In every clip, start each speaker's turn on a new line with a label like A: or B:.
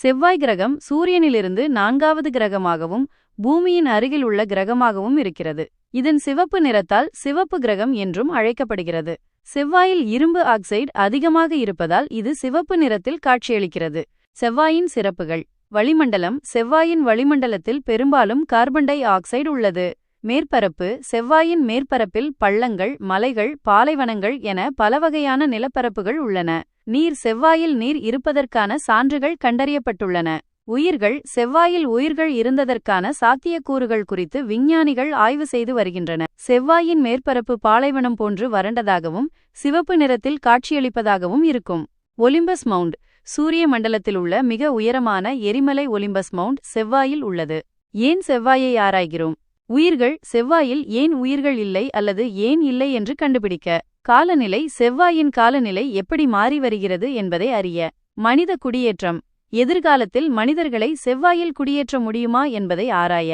A: செவ்வாய் கிரகம் சூரியனிலிருந்து நான்காவது கிரகமாகவும் பூமியின் அருகில் உள்ள கிரகமாகவும் இருக்கிறது. இதன் சிவப்பு நிறத்தால் சிவப்பு கிரகம் என்றும் அழைக்கப்படுகிறது. செவ்வாயில் இரும்பு ஆக்சைடு அதிகமாக இருப்பதால் இது சிவப்பு நிறத்தில் காட்சியளிக்கிறது. செவ்வாயின் சிறப்புகள். வளிமண்டலம். செவ்வாயின் வளிமண்டலத்தில் பெரும்பாலும் கார்பன் டை ஆக்சைடு உள்ளது. மேற்பரப்பு. செவ்வாயின் மேற்பரப்பில் பள்ளங்கள் மலைகள் பாலைவனங்கள் என பல வகையான நிலப்பரப்புகள் உள்ளன. நீர் செவ்வாயில் நீர் இருப்பதற்கான சான்றுகள் கண்டறியப்பட்டுள்ளன. உயிர்கள் செவ்வாயில் உயிர்கள் இருந்ததற்கான சாத்தியக்கூறுகள் குறித்து விஞ்ஞானிகள் ஆய்வு செய்து வருகின்றன. செவ்வாயின் மேற்பரப்பு பாலைவனம் போன்று வறண்டதாகவும் சிவப்பு நிறத்தில் காட்சியளிப்பதாகவும் இருக்கும். ஒலிம்பஸ் மவுண்ட் சூரிய மண்டலத்தில் உள்ள மிக உயரமான எரிமலை ஒலிம்பஸ் மவுண்ட் செவ்வாயில் உள்ளது. ஏன் செவ்வாயை ஆராய்கிறோம்? உயிர்கள் செவ்வாயில் ஏன் உயிர்கள் இல்லை அல்லது ஏன் இல்லை என்று கண்டுபிடிக்க. காலநிலை செவ்வாயின் காலநிலை எப்படி மாறி வருகிறது என்பதை அறிய மனித குடியேற்றம். எதிர்காலத்தில் மனிதர்களை செவ்வாயில் குடியேற்ற முடியுமா என்பதை ஆராய.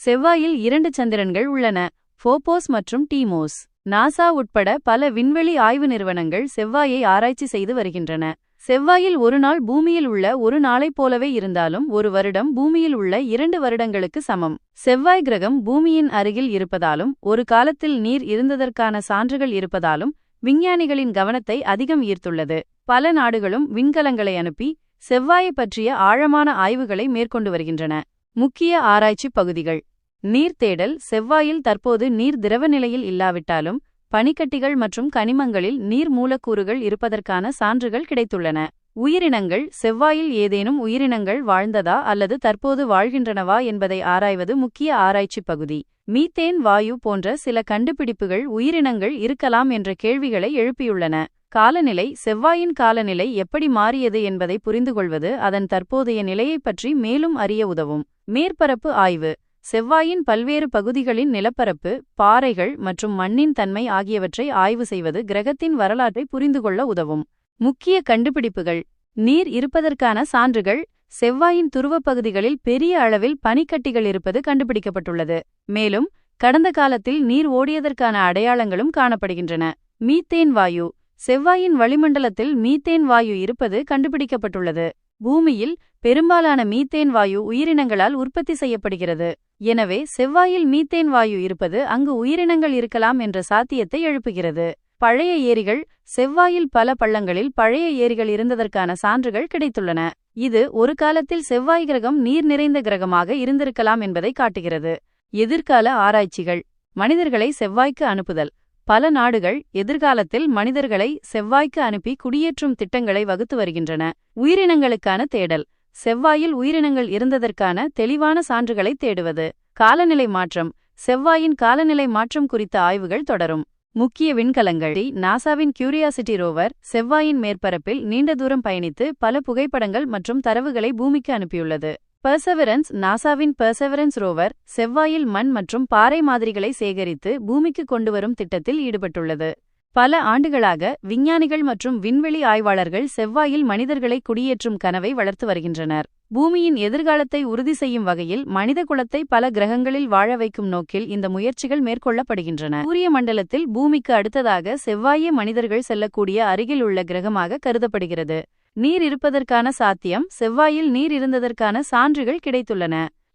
A: செவ்வாயில் இரண்டு சந்திரன்கள் உள்ளன ஃபோபோஸ் மற்றும் டீமோஸ். நாசா உட்பட பல விண்வெளி ஆய்வு நிறுவனங்கள் செவ்வாயை ஆராய்ச்சி செய்து வருகின்றன. செவ்வாயில் ஒரு நாள் பூமியில் உள்ள ஒரு நாளைப் போலவே இருந்தாலும் ஒரு வருடம் பூமியில் உள்ள இரண்டு வருடங்களுக்கு சமம். செவ்வாய் கிரகம் பூமியின் அருகில் இருப்பதாலும் ஒரு காலத்தில் நீர் இருந்ததற்கான சான்றுகள் இருப்பதாலும் விஞ்ஞானிகளின் கவனத்தை அதிகம் ஈர்த்துள்ளது. பல நாடுகளும் விண்கலங்களை அனுப்பி செவ்வாயை பற்றிய ஆழமான ஆய்வுகளை மேற்கொண்டு வருகின்றன. முக்கிய ஆராய்ச்சி பகுதிகள். நீர் தேடல் செவ்வாயில் தற்போது நீர் திரவ நிலையில் இல்லாவிட்டாலும் பனிக்கட்டிகள் மற்றும் கனிமங்களில் நீர் மூலக்கூறுகள் இருப்பதற்கான சான்றுகள் கிடைத்துள்ளன. உயிரினங்கள் செவ்வாயில் ஏதேனும் உயிரினங்கள் வாழ்ந்ததா அல்லது தற்போது வாழ்கின்றனவா என்பதை ஆராய்வது முக்கிய ஆராய்ச்சி பகுதி. மீத்தேன் வாயு போன்ற சில கண்டுபிடிப்புகள் உயிரினங்கள் இருக்கலாம் என்ற கேள்விகளை எழுப்பியுள்ளன. காலநிலை செவ்வாயின் காலநிலை எப்படி மாறியது என்பதை புரிந்துகொள்வது அதன் தற்போதைய நிலையைப் பற்றி மேலும் அறிய உதவும். மேற்பரப்பு ஆய்வு. செவ்வாயின் பல்வேறு பகுதிகளின் நிலப்பரப்பு பாறைகள் மற்றும் மண்ணின் தன்மை ஆகியவற்றை ஆய்வு செய்வது கிரகத்தின் வரலாற்றை புரிந்துகொள்ள உதவும். முக்கிய கண்டுபிடிப்புகள். நீர் இருப்பதற்கான சான்றுகள். செவ்வாயின் துருவப் பகுதிகளில் பெரிய அளவில் பனிக்கட்டிகள் இருப்பது கண்டுபிடிக்கப்பட்டுள்ளது. மேலும் கடந்த காலத்தில் நீர் ஓடியதற்கான அடையாளங்களும் காணப்படுகின்றன. மீத்தேன் வாயு. செவ்வாயின் வளிமண்டலத்தில் மீத்தேன் வாயு இருப்பது கண்டுபிடிக்கப்பட்டுள்ளது. பூமியில் பெரும்பாலான மீத்தேன் வாயு உயிரினங்களால் உற்பத்தி செய்யப்படுகிறது. எனவே செவ்வாயில் மீத்தேன் வாயு இருப்பது அங்கு உயிரினங்கள் இருக்கலாம் என்ற சாத்தியத்தை எழுப்புகிறது. பழைய ஏரிகள் செவ்வாயில் பல பள்ளங்களில் பழைய ஏரிகள் இருந்ததற்கான சான்றுகள் கிடைத்துள்ளன. இது ஒரு காலத்தில் செவ்வாய் கிரகம் நீர் நிறைந்த கிரகமாக இருந்திருக்கலாம் என்பதை காட்டுகிறது. எதிர்கால ஆராய்ச்சிகள். மனிதர்களை செவ்வாய்க்கு அனுப்புதல். பல நாடுகள் எதிர்காலத்தில் மனிதர்களை செவ்வாய்க்கு அனுப்பி குடியேற்றும் திட்டங்களை வகுத்து வருகின்றன. உயிரினங்களுக்கான தேடல். செவ்வாயில் உயிரினங்கள் இருந்ததற்கான தெளிவான சான்றுகளை தேடுவது. காலநிலை மாற்றம். செவ்வாயின் காலநிலை மாற்றம் குறித்த ஆய்வுகள் தொடரும். முக்கிய விண்கலங்கள். நாசாவின் கியூரியாசிட்டி ரோவர் செவ்வாயின் மேற்பரப்பில் நீண்ட தூரம் பயணித்து பல புகைப்படங்கள் மற்றும் தரவுகளை பூமிக்கு அனுப்பியுள்ளது. பெர்செவரன்ஸ் நாசாவின் பெர்செவரன்ஸ் ரோவர் செவ்வாயில் மண் மற்றும் பாறை மாதிரிகளை சேகரித்து பூமிக்கு கொண்டுவரும் திட்டத்தில் ஈடுபட்டுள்ளது. பல ஆண்டுகளாக விஞ்ஞானிகள் மற்றும் விண்வெளி ஆய்வாளர்கள் செவ்வாயில் மனிதர்களை குடியேற்றும் கனவை வளர்த்து வருகின்றனர். பூமியின் எதிர்காலத்தை உறுதி செய்யும் வகையில் மனித குலத்தை பல கிரகங்களில் வாழ வைக்கும் நோக்கில் இந்த முயற்சிகள் மேற்கொள்ளப்படுகின்றன. சூரிய மண்டலத்தில் பூமிக்கு அடுத்ததாக செவ்வாயே மனிதர்கள் செல்லக்கூடிய அருகில் உள்ள கிரகமாக கருதப்படுகிறது. நீர் இருப்பதற்கான சாத்தியம் செவ்வாயில் நீர் இருந்ததற்கான சான்றுகள் கிடைத்துள்ளன.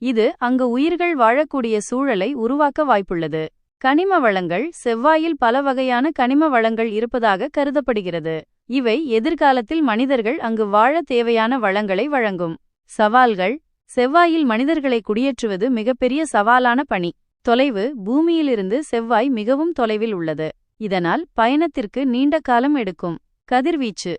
A: இது அங்கு உயிர்கள் வாழக்கூடிய சூழலை உருவாக்க வாய்ப்புள்ளது. கனிம வளங்கள் செவ்வாயில் பல வகையான கனிம வளங்கள் இருப்பதாக கருதப்படுகிறது. இவை எதிர்காலத்தில் மனிதர்கள் அங்கு வாழ தேவையான வளங்களை வழங்கும். சவால்கள் செவ்வாயில் மனிதர்களை குடியேற்றுவது மிகப்பெரிய சவாலான பணி. தொலைவு பூமியிலிருந்து செவ்வாய் மிகவும் தொலைவில் உள்ளது. இதனால் பயணத்திற்கு நீண்ட காலம் எடுக்கும். கதிர்வீச்சு.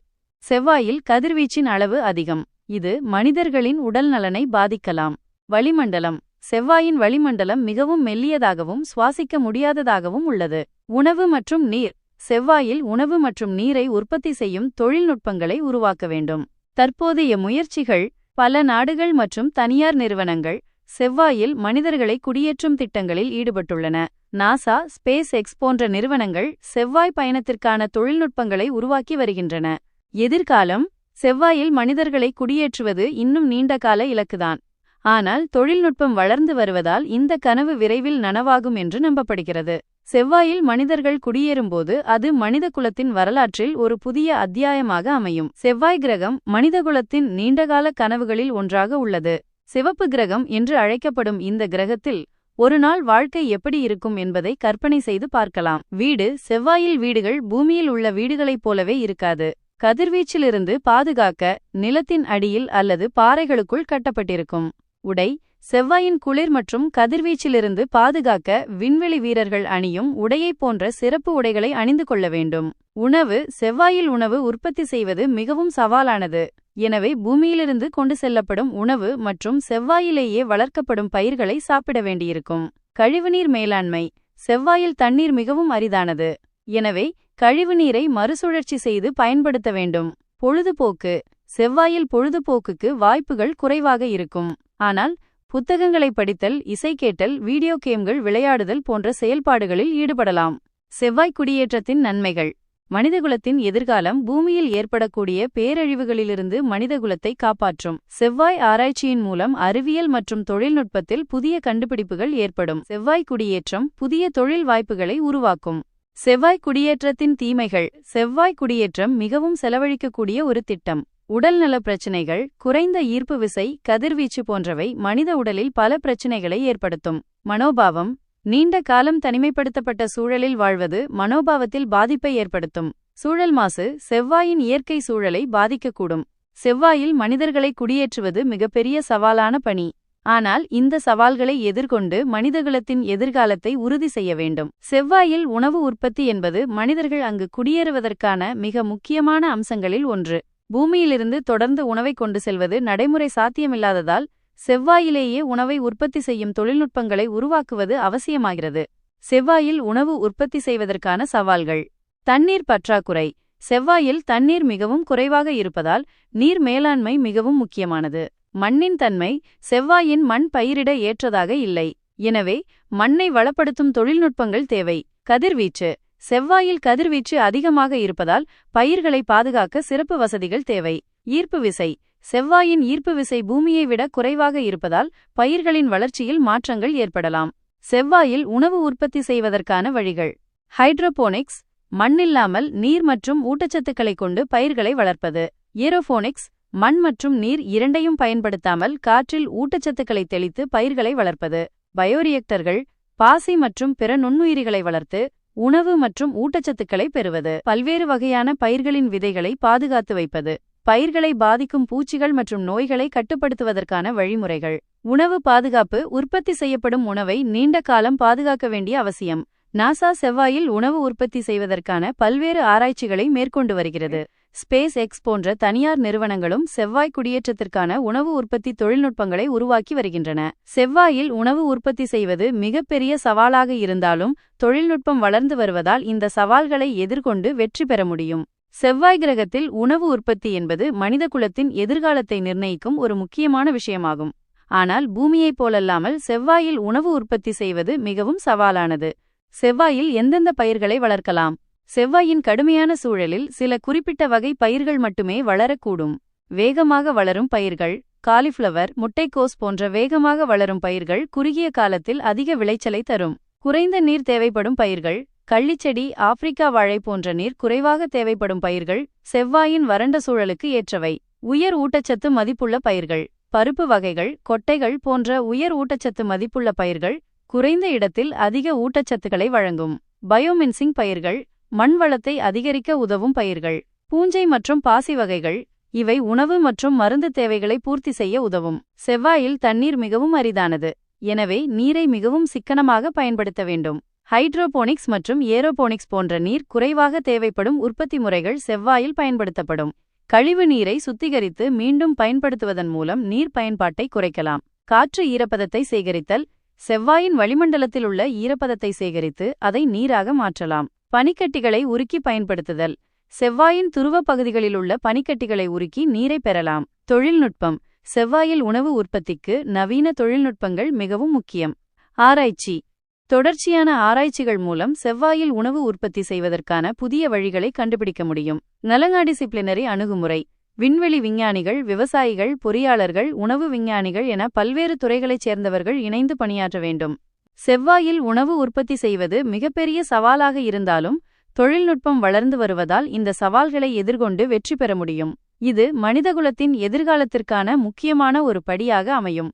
A: செவ்வாயில் கதிர்வீச்சின் அளவு அதிகம். இது மனிதர்களின் உடல் நலனை பாதிக்கலாம். வளிமண்டலம். செவ்வாயின் வளிமண்டலம் மிகவும் மெல்லியதாகவும் சுவாசிக்க முடியாததாகவும் உள்ளது. உணவு மற்றும் நீர். செவ்வாயில் உணவு மற்றும் நீரை உற்பத்தி செய்யும் தொழில்நுட்பங்களை உருவாக்க வேண்டும். தற்போதைய முயற்சிகள் பல நாடுகள் மற்றும் தனியார் நிறுவனங்கள் செவ்வாயில் மனிதர்களை குடியேற்றும் திட்டங்களில் ஈடுபட்டுள்ளன. நாசா ஸ்பேஸ் எக்ஸ் போன்ற நிறுவனங்கள் செவ்வாய் பயணத்திற்கான தொழில்நுட்பங்களை உருவாக்கி வருகின்றன. எதிர்காலம் செவ்வாயில் மனிதர்களை குடியேற்றுவது இன்னும் நீண்டகால இலக்குதான். ஆனால் தொழில்நுட்பம் வளர்ந்து வருவதால் இந்த கனவு விரைவில் நனவாகும் என்று நம்பப்படுகிறது. செவ்வாயில் மனிதர்கள் குடியேறும்போது அது மனித குலத்தின் வரலாற்றில் ஒரு புதிய அத்தியாயமாக அமையும். செவ்வாய் கிரகம் மனிதகுலத்தின் நீண்டகால கனவுகளில் ஒன்றாக உள்ளது. சிவப்பு கிரகம் என்று அழைக்கப்படும் இந்த கிரகத்தில் ஒரு நாள் வாழ்க்கை எப்படி இருக்கும் என்பதை கற்பனை செய்து பார்க்கலாம். வீடு செவ்வாயில் வீடுகள் பூமியில் உள்ள வீடுகளைப் போலவே இருக்காது. கதிர்வீச்சிலிருந்து பாதுகாக்க நிலத்தின் அடியில் அல்லது பாறைகளுக்குள் கட்டப்பட்டிருக்கும். உடை செவ்வாயின் குளிர் மற்றும் கதிர்வீச்சிலிருந்து பாதுகாக்க விண்வெளி வீரர்கள் அணியும் உடையைப் போன்ற சிறப்பு உடைகளை அணிந்து கொள்ள வேண்டும். உணவு செவ்வாயில் உணவு உற்பத்தி செய்வது மிகவும் சவாலானது. எனவே பூமியிலிருந்து கொண்டு செல்லப்படும் உணவு மற்றும் செவ்வாயிலேயே வளர்க்கப்படும் பயிர்களை சாப்பிட வேண்டியிருக்கும். கழிவுநீர் மேலாண்மை செவ்வாயில் தண்ணீர் மிகவும் அரிதானது. எனவே கழிவுநீரை மறுசுழற்சி செய்து பயன்படுத்த வேண்டும். பொழுதுபோக்கு. செவ்வாயில் பொழுதுபோக்குக்கு வாய்ப்புகள் குறைவாக இருக்கும். ஆனால் புத்தகங்களை படித்தல் இசை கேட்டல் வீடியோ கேம்கள் விளையாடுதல் போன்ற செயல்பாடுகளில் ஈடுபடலாம். செவ்வாய் குடியேற்றத்தின் நன்மைகள். மனிதகுலத்தின் எதிர்காலம் பூமியில் ஏற்படக்கூடிய பேரழிவுகளிலிருந்து மனிதகுலத்தை காப்பாற்றும். செவ்வாய் ஆராய்ச்சியின் மூலம் அறிவியல் மற்றும் தொழில்நுட்பத்தில் புதிய கண்டுபிடிப்புகள் ஏற்படும். செவ்வாய் குடியேற்றம் புதிய தொழில் வாய்ப்புகளை உருவாக்கும். செவ்வாய் குடியேற்றத்தின் தீமைகள். செவ்வாய் குடியேற்றம் மிகவும் செலவழிக்கக்கூடிய ஒரு திட்டம். உடல்நல பிரச்சினைகள் குறைந்த ஈர்ப்பு விசை கதிர்வீச்சு போன்றவை மனித உடலில் பல பிரச்சினைகளை ஏற்படுத்தும். மனோபாவம் நீண்ட காலம் தனிமைப்படுத்தப்பட்ட சூழலில் வாழ்வது மனோபாவத்தில் பாதிப்பை ஏற்படுத்தும். சூழல் மாசு செவ்வாயின் இயற்கை சூழலை பாதிக்கக்கூடும். செவ்வாயில் மனிதர்களை குடியேற்றுவது மிகப்பெரிய சவாலான பணி. ஆனால் இந்த சவால்களை எதிர்கொண்டு மனிதகுலத்தின் எதிர்காலத்தை உறுதி செய்ய வேண்டும். செவ்வாயில் உணவு உற்பத்தி என்பது மனிதர்கள் அங்கு குடியேறுவதற்கான மிக முக்கியமான அம்சங்களில் ஒன்று. பூமியிலிருந்து தொடர்ந்து உணவை கொண்டு செல்வது நடைமுறை சாத்தியமில்லாததால் செவ்வாயிலேயே உணவை உற்பத்தி செய்யும் தொழில்நுட்பங்களை உருவாக்குவது அவசியமாகிறது. செவ்வாயில் உணவு உற்பத்தி செய்வதற்கான சவால்கள். தண்ணீர் பற்றாக்குறை. செவ்வாயில் தண்ணீர் மிகவும் குறைவாக இருப்பதால் நீர் மேலாண்மை மிகவும் முக்கியமானது. மண்ணின் தன்மை செவ்வாயின் மண் பயிரிட ஏற்றதாக இல்லை. எனவே மண்ணை வளப்படுத்தும் தொழில்நுட்பங்கள் தேவை. கதிர்வீச்சு. செவ்வாயில் கதிர்வீச்சு அதிகமாக இருப்பதால் பயிர்களை பாதுகாக்க சிறப்பு வசதிகள் தேவை. ஈர்ப்பு விசை. செவ்வாயின் ஈர்ப்பு விசை பூமியை விட குறைவாக இருப்பதால் பயிர்களின் வளர்ச்சியில் மாற்றங்கள் ஏற்படலாம். செவ்வாயில் உணவு உற்பத்தி செய்வதற்கான வழிகள். ஹைட்ரோபோனிக்ஸ். மண்ணில்லாமல் நீர் மற்றும் ஊட்டச்சத்துக்களை கொண்டு பயிர்களை வளர்ப்பது. ஏரோபோனிக்ஸ். மண் மற்றும் நீர் இரண்டையும் பயன்படுத்தாமல் காற்றில் ஊட்டச்சத்துக்களை தெளித்து பயிர்களை வளர்ப்பது. பயோரியாக்டர்கள் பாசி மற்றும் பிற நுண்ணுயிரிகளை வளர்த்து உணவு மற்றும் ஊட்டச்சத்துக்களை பெறுவது. பல்வேறு வகையான பயிர்களின் விதைகளை பாதுகாத்து வைப்பது. பயிர்களை பாதிக்கும் பூச்சிகள் மற்றும் நோய்களை கட்டுப்படுத்துவதற்கான வழிமுறைகள். உணவு பாதுகாப்பு உற்பத்தி செய்யப்படும் உணவை நீண்ட காலம் பாதுகாக்க வேண்டிய அவசியம். நாசா செவ்வாயில் உணவு உற்பத்தி செய்வதற்கான பல்வேறு ஆராய்ச்சிகளை மேற்கொண்டு வருகிறது. ஸ்பேஸ் எக்ஸ் போன்ற தனியார் நிறுவனங்களும் செவ்வாய் குடியேற்றத்திற்கான உணவு உற்பத்தி தொழில்நுட்பங்களை உருவாக்கி வருகின்றன. செவ்வாயில் உணவு உற்பத்தி செய்வது மிகப்பெரிய சவாலாக இருந்தாலும் தொழில்நுட்பம் வளர்ந்து வருவதால் இந்த சவால்களை எதிர்கொண்டு வெற்றி பெற முடியும். செவ்வாய் கிரகத்தில் உணவு உற்பத்தி என்பது மனித குலத்தின் எதிர்காலத்தை நிர்ணயிக்கும் ஒரு முக்கியமான விஷயமாகும். ஆனால் பூமியைப் போலல்லாமல் செவ்வாயில் உணவு உற்பத்தி செய்வது மிகவும் சவாலானது. செவ்வாயில் எந்தெந்த பயிர்களை வளர்க்கலாம்? செவ்வாயின் கடுமையான சூழலில் சில குறிப்பிட்ட வகை பயிர்கள் மட்டுமே வளரக்கூடும். வேகமாக வளரும் பயிர்கள் காலிஃப்ளவர் முட்டைக்கோஸ் போன்ற வேகமாக வளரும் பயிர்கள் குறுகிய காலத்தில் அதிக விளைச்சலை தரும். குறைந்த நீர் தேவைப்படும் பயிர்கள் கள்ளிச்செடி ஆப்பிரிக்கா வாழை போன்ற நீர் குறைவாக தேவைப்படும் பயிர்கள் செவ்வாயின் வறண்ட சூழலுக்கு ஏற்றவை. உயர் ஊட்டச்சத்து மதிப்புள்ள பயிர்கள் பருப்பு வகைகள் கொட்டைகள் போன்ற உயர் ஊட்டச்சத்து மதிப்புள்ள பயிர்கள் குறைந்த இடத்தில் அதிக ஊட்டச்சத்துக்களை வழங்கும். பயோமின்சிங் பயிர்கள் மண் வளத்தை அதிகரிக்க உதவும் பயிர்கள். பூஞ்சை மற்றும் பாசி வகைகள் இவை உணவு மற்றும் மருந்து தேவைகளை பூர்த்தி செய்ய உதவும். செவ்வாயில் தண்ணீர் மிகவும் அரிதானது. எனவே நீரை மிகவும் சிக்கனமாக பயன்படுத்த வேண்டும். ஹைட்ரோபோனிக்ஸ் மற்றும் ஏரோபோனிக்ஸ் போன்ற நீர் குறைவாக தேவைப்படும் உற்பத்தி முறைகள் செவ்வாயில் பயன்படுத்தப்படும். கழிவு நீரை சுத்திகரித்து மீண்டும் பயன்படுத்துவதன் மூலம் நீர் பயன்பாட்டை குறைக்கலாம். காற்று ஈரப்பதத்தை சேகரித்தல் செவ்வாயின் வளிமண்டலத்தில் உள்ள ஈரப்பதத்தை சேகரித்து அதை நீராக மாற்றலாம். பனிக்கட்டிகளை உருக்கி பயன்படுத்துதல். செவ்வாயின் துருவ பகுதிகளில் உள்ள பனிக்கட்டிகளை உருக்கி நீரை பெறலாம். தொழில்நுட்பம். செவ்வாயில் உணவு உற்பத்திக்கு நவீன தொழில்நுட்பங்கள் மிகவும் முக்கியம். ஆராய்ச்சி. தொடர்ச்சியான ஆராய்ச்சிகள் மூலம் செவ்வாயில் உணவு உற்பத்தி செய்வதற்கான புதிய வழிகளை கண்டுபிடிக்க முடியும். நலங்காடிசிப்ளினரி அணுகுமுறை. விண்வெளி விஞ்ஞானிகள் விவசாயிகள் பொறியாளர்கள் உணவு விஞ்ஞானிகள் என பல்வேறு துறைகளைச் சேர்ந்தவர்கள் இணைந்து பணியாற்ற வேண்டும். செவ்வாயில் உணவு உற்பத்தி செய்வது மிகப்பெரிய சவாலாக இருந்தாலும் தொழில்நுட்பம் வளர்ந்து வருவதால் இந்த சவால்களை எதிர்கொண்டு வெற்றி பெற முடியும். இது மனிதகுலத்தின் எதிர்காலத்திற்கான முக்கியமான ஒரு படியாக அமையும்.